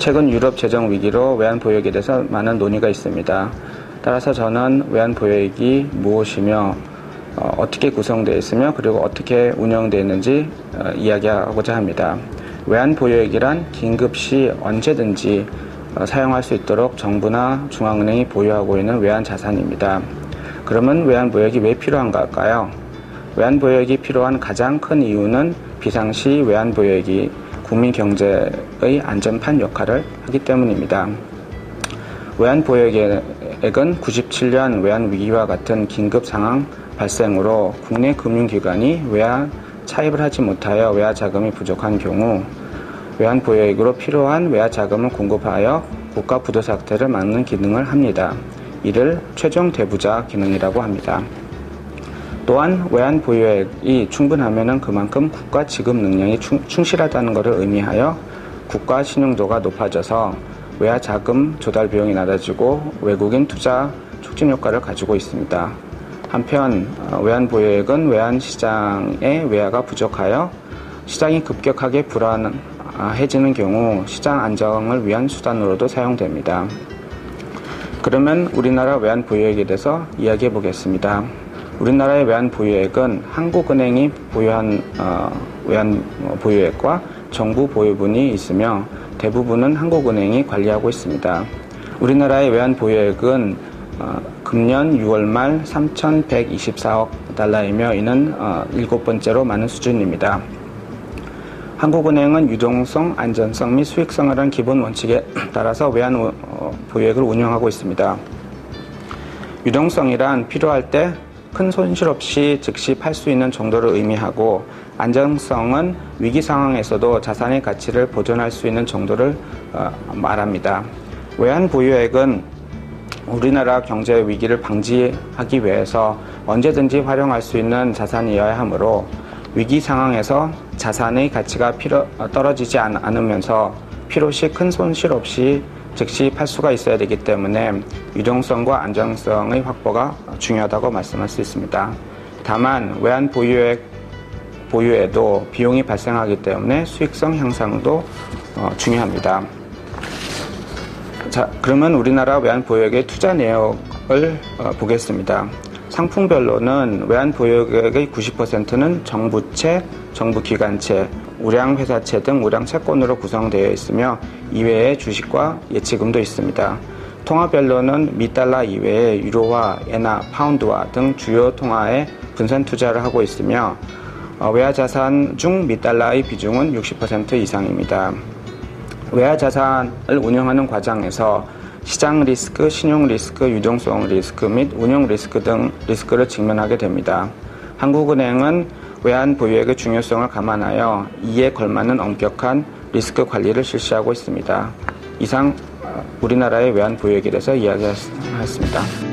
최근 유럽 재정 위기로 외환 보유액에 대해서 많은 논의가 있습니다. 따라서 저는 외환 보유액이 무엇이며 어, 떻게 구성되어 있으며 그리고 어떻게 운영되어 있는지 어, 이야기하고자 합니다. 외환 보유액이란 긴급 시 언제든지 어, 사용할 수 있도록 정부나 중앙은행이 보유하고 있는 외환 자산입니다. 그러면 외환 보유액이 왜 필요한가요? 외환 보유액이 필요한 가장 큰 이유는 비상시 외환 보유액이 국민 경제의 안전판 역할을 하기 때문입니다. 외환 보유액은 97년 외환 위기와 같은 긴급 상황 발생으로 국내 금융기관이 외환 차입을 하지 못하여 외화 자금이 부족한 경우 외환 보유액으로 필요한 외화 자금을 공급하여 국가 부도 사태를 막는 기능을 합니다. 이를 최종 대부자 기능이라고 합니다. 또한 외환 보유액이 충분하면 그만큼 국가 지급 능력이 충, 실하다는 것을 의미하여 국가 신용도가 높아져서 외화 자금 조달 비용이 낮아지고 외국인 투자 촉진 효과를 가지고 있습니다. 한편 어, 외환 보유액은 외환 시장의 외화가 부족하여 시장이 급격하게 불안해지는 경우 시장 안정을 위한 수단으로도 사용됩니다. 그러면 우리나라 외환 보유액에 대해서 이야기해 보겠습니다. 우리나라의 외환 보유액은 한국은행이 보유한 어, 외환 보유액과 정부 보유분이 있으며 대부분은 한국은행이 관리하고 있습니다. 우리나라의 외환 보유액은 어, 금년 6월 말 3,124억 달러이며 이는 어, 일곱 번째로 많은 수준입니다. 한국은행은 유동성, 안전성 및 수익성을 한 기본 원칙에 따라서 외환 어, 보유액을 운영하고 있습니다. 유동성이란 필요할 때 큰 손실 없이 즉시 팔 수 있는 정도를 의미하고 안정성은 위기 상황에서도 자산의 가치를 보존할 수 있는 정도를 어, 말합니다. 외환 보유액은 우리나라 경제 위기를 방지하기 위해서 언제든지 활용할 수 있는 자산이어야 하므로 위기 상황에서 자산의 가치가 필요, 떨어지지 않으면서 필요시 큰 손실 없이 즉시 팔 수가 있어야 되기 때문에 유동성과 안정성의 확보가 중요하다고 말씀할 수 있습니다. 다만 외환 보유액 보유에도 비용이 발생하기 때문에 수익성 향상도 어, 중요합니다. 자, 그러면 우리나라 외환 보유액의 투자 내역을 어, 보겠습니다. 상품별로는 외환 보유액의 90%는 정부채, 정부기관채, 우량회사채 등 우량 채권으로 구성되어 있으며 이외에 주식과 예치금도 있습니다. 통화별로는 미달러 이외에 유로와 엔화, 파운드와 등 주요 통화에 분산 투자를 하고 있으며 어, 외화 자산 중 미달러의 비중은 60% 이상입니다. 외화 자산을 운영하는 과정에서 시장 리스크, 신용 리스크, 유동성 리스크 및 운영 리스크 등 리스크를 직면하게 됩니다. 한국은행은 외환 보유액의 중요성을 감안하여 이에 걸맞는 엄격한 리스크 관리를 실시하고 있습니다. 이상 어, 우리나라의 외환 보유액에 대해서 이야기했습니다.